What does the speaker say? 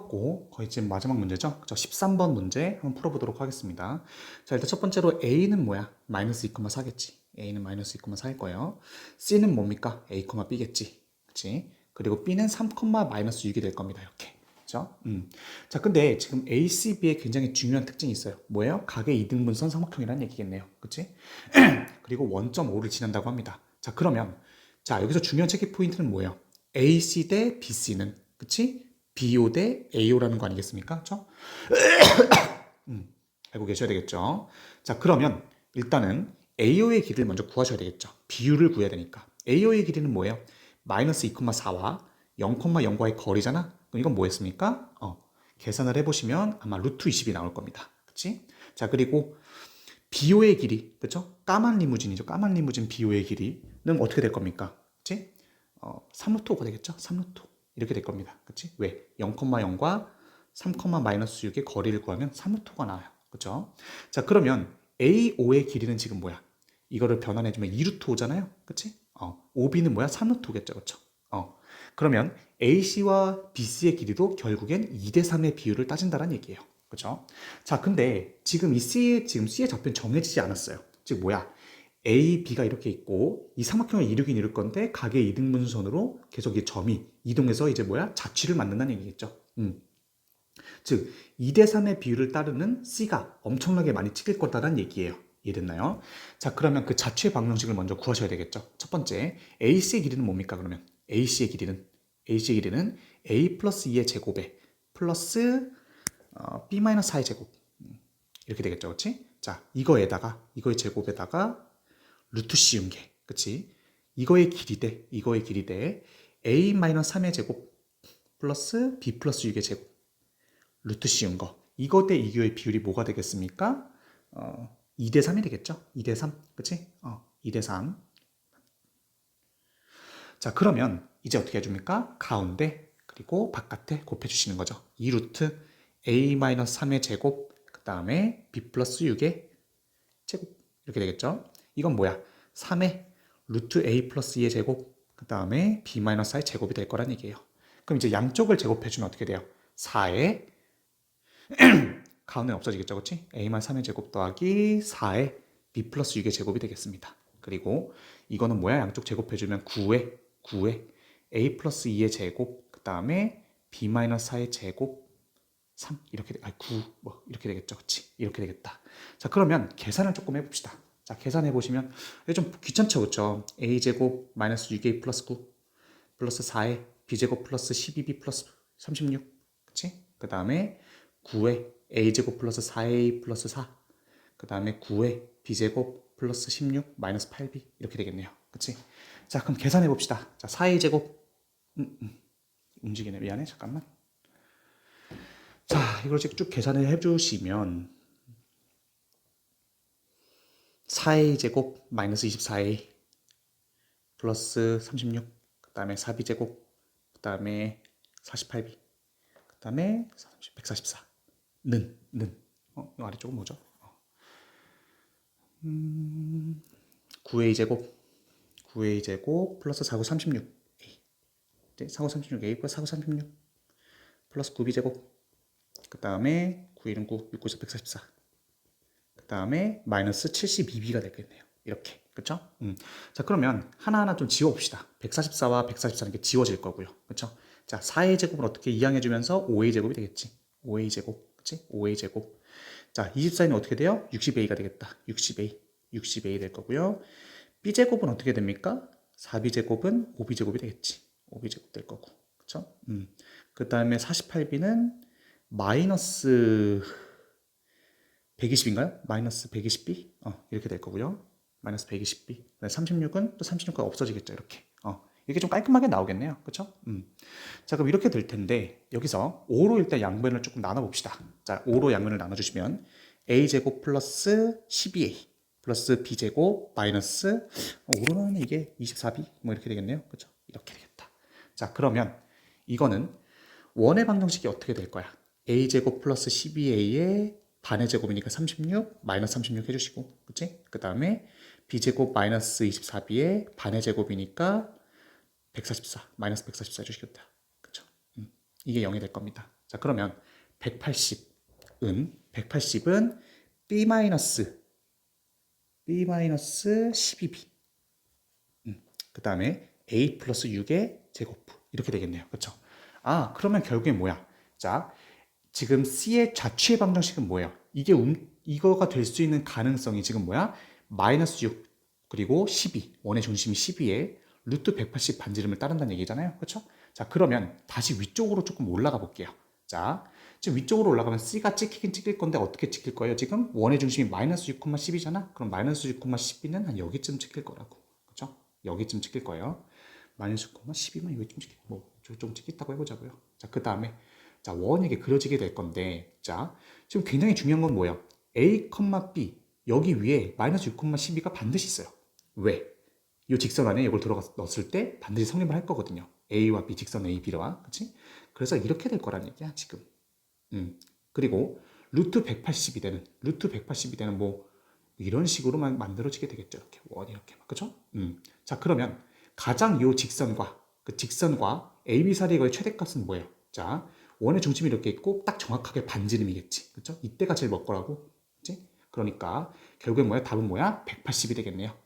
고 거의 지금 마지막 문제죠. 그죠? 13번 문제 한번 풀어보도록 하겠습니다. 자, 일단 첫 번째로 A는 뭐야? 마이너스 2,4겠지. A는 마이너스 2,4일 거예요. C는 뭡니까? A, B겠지. 그치? 그리고 B는 3, 마이너스 6이 될 겁니다. 이렇게. 음. 자, 근데 지금 A, C, B에 굉장히 중요한 특징이 있어요. 뭐예요? 각의 이등분선 삼각형이라는 얘기겠네요. 그치? 그리고 원점 5를 지난다고 합니다. 자, 그러면 자, 여기서 중요한 체크 포인트는 뭐예요? AC 대 BC는 그치? BO 대 AO라는 거 아니겠습니까? 그쵸? 음, 알고 계셔야 되겠죠? 자, 그러면 일단은 AO의 길이를 먼저 구하셔야 되겠죠? 비율을 구해야 되니까. AO의 길이는 뭐예요? 마이너스 2,4와 0,0과의 거리잖아? 그럼 이건 뭐였습니까? 어, 계산을 해보시면 아마 루트 20이 나올 겁니다. 그치? 자, 그리고 BO의 길이, 그쵸? 까만 리무진이죠. 까만 리무진 BO의 길이는 어떻게 될 겁니까? 그치? 어, 3루트 5가 되겠죠? 3루트 5. 이렇게 될 겁니다. 그치? 왜? 0,0과 3, 마이너스 6의 거리를 구하면 3루트 5가 나와요. 그쵸? 자, 그러면 AO의 길이는 지금 뭐야? 이거를 변환해주면 2루트 5잖아요. 그치? 어, OB는 뭐야? 3루트 5겠죠. 그쵸? 어, 그러면 AC와 BC의 길이도 결국엔 2대 3의 비율을 따진다는 얘기예요. 그죠? 자, 근데 지금 이 C의, 지금 C의 좌표는 정해지지 않았어요. 즉, 뭐야? A, B가 이렇게 있고, 이 삼각형을 이루긴 이룰 건데, 각의 이등분선으로 계속 이 점이 이동해서 이제 뭐야? 자취를 만든다는 얘기겠죠. 음. 즉, 2대 3의 비율을 따르는 C가 엄청나게 많이 찍힐 거다라는 얘기예요. 이해됐나요? 자, 그러면 그 자취의 방정식을 먼저 구하셔야 되겠죠. 첫 번째, AC의 길이는 뭡니까, 그러면? AC의 길이는? AC의 길이는 A 플러스 2의 제곱에 플러스 어, B 마이너스 4의 제곱. 음, 이렇게 되겠죠. 그치? 자, 이거에다가, 이거의 제곱에다가 루트 씌운 게. 그치? 이거의 길이 대, 이거의 길이 대 A 마이너스 3의 제곱 플러스 B 플러스 6의 제곱. 루트 씌운 거. 이거 대 이거의 비율이 뭐가 되겠습니까? 어, 2대 3이 되겠죠? 2대 3. 그치? 어, 2대 3. 자, 그러면 이제 어떻게 해줍니까? 가운데 그리고 바깥에 곱해주시는 거죠. 2루트 a-3의 제곱 그 다음에 b 플러스 6의 제곱 이렇게 되겠죠. 이건 뭐야? 3의 루트 a 플러스 2의 제곱 그 다음에 b 마이너스 4의 제곱이 될 거란 얘기예요. 그럼 이제 양쪽을 제곱해주면 어떻게 돼요? 4의 가운데 없어지겠죠, 그렇지? a만 3의 제곱 더하기 4의 b 플러스 6의 제곱이 되겠습니다. 그리고 이거는 뭐야? 양쪽 제곱해주면 9의 9의 a 플러스 2의 제곱 그 다음에 b 마이너스 4의 제곱 3 이렇게 아 9 뭐 이렇게 되겠죠, 그렇지? 이렇게 되겠다. 자 그러면 계산을 조금 해봅시다. 자 계산해 보시면 좀 귀찮죠, 그렇죠? a 제곱 마이너스 6a 플러스 9 플러스 4의 b 제곱 플러스 12b 플러스 36 그렇지? 그 다음에 9의 a 제곱 플러스 4a 플러스 4 그 다음에 9의 b 제곱 플러스 16 마이너스 8b 이렇게 되겠네요. 그렇지? 자, 그럼 계산해 봅시다. 자, 4의 제곱. 음, 음. 움직이네. 미안해. 잠깐만. 자, 이걸 쭉 계산을 해 주시면 4의 제곱 마이너스 24a 플러스 36. 그 다음에 4b 제곱. 그 다음에 48b. 그 다음에 144. 는, 는. 어, 이 아래쪽은 뭐죠? 어. 음, 9a 제곱 9a 제곱 플러스 4구 36a 4구 36a 플러스 4구 36 플러스 9b 제곱 그 다음에 9일은 9, 6, 9, 4, 144. 그 다음에 마이너스 72b가 되겠네요. 이렇게. 그쵸? 음. 자, 그러면 하나하나 좀 지워 봅시다. 144와 144는 게 지워질 거고요. 그쵸? 자, 4a 제곱을 어떻게 이항해 주면서 5a 제곱이 되겠지. 5a 제곱. 그치? 5a 제곱. 자, 24는 어떻게 돼요? 60a가 되겠다. 60a. 60a 될 거고요. b제곱은 어떻게 됩니까? 4b제곱은 5b제곱이 되겠지. 5b제곱 될 거고. 그쵸? 음. 그 다음에 48b는 마이너스 120인가요? 마이너스 120b? 어, 이렇게 될 거고요. 마이너스 120b. 36은 또 36가 없어지겠죠. 이렇게. 어, 이게 좀 깔끔하게 나오겠네요. 그쵸? 음. 자, 그럼 이렇게 될 텐데, 여기서 5로 일단 양변을 조금 나눠 봅시다. 자, 5로 양변을 나눠 주시면, a제곱 플러스 12a. 플러스 b제곱 마이너스 5로는 이게 24b 뭐 이렇게 되겠네요. 그렇죠? 이렇게 되겠다. 자, 그러면 이거는 원의 방정식이 어떻게 될 거야? a제곱 플러스 12a의 반의 제곱이니까 36 마이너스 36 해주시고 그치? 그 다음에 b제곱 마이너스 24b의 반의 제곱이니까 144 마이너스 144 해주시겠다. 그쵸? 음, 이게 0이 될 겁니다. 자, 그러면 180은 180은 b 마이너스 b 마이너스 12b. 음, 그 다음에 a 플러스 6의 제곱 이렇게 되겠네요. 그렇죠? 아, 그러면 결국에 뭐야? 자, 지금 c의 좌취의 방정식은 뭐예요? 이게 음, 이거가 될 수 있는 가능성이 지금 뭐야? 마이너스 6 그리고 12 원의 중심이 12에 루트 180 반지름을 따른다는 얘기잖아요. 그렇죠? 자, 그러면 다시 위쪽으로 조금 올라가 볼게요. 자, 지금 위쪽으로 올라가면 C가 찍히긴 찍힐 건데 어떻게 찍힐 거예요? 지금 원의 중심이 마이너스 6,10이잖아? 그럼 마이너스 6,12는 한 여기쯤 찍힐 거라고. 그죠? 여기쯤 찍힐 거예요. 마이너스 6,12만 여기쯤 찍힐, 뭐, 좀 찍혔다고 해보자고요. 자, 그 다음에, 자, 원이 이게 그려지게 될 건데, 자, 지금 굉장히 중요한 건 뭐예요? A, B, 여기 위에 마이너스 6,12가 반드시 있어요. 왜? 이 직선 안에 이걸 들어가 넣었을 때 반드시 성립을 할 거거든요. A와 B 직선 A, B와, 그치? 그래서 이렇게 될 거란 얘기야, 지금. 음. 그리고 루트 180이 되는 루트 180이 되는 뭐 이런 식으로만 만들어지게 되겠죠. 이렇게 원 이렇게 막 그죠? 음. 자 그러면 가장 요 직선과 그 직선과 AB 사리의 최대값은 뭐예요? 자 원의 중심이 이렇게 있고 딱 정확하게 반지름이겠지. 그렇죠? 이때가 제일 먹거라고. 그렇지? 그러니까 결국엔 뭐야? 답은 뭐야? 180이 되겠네요.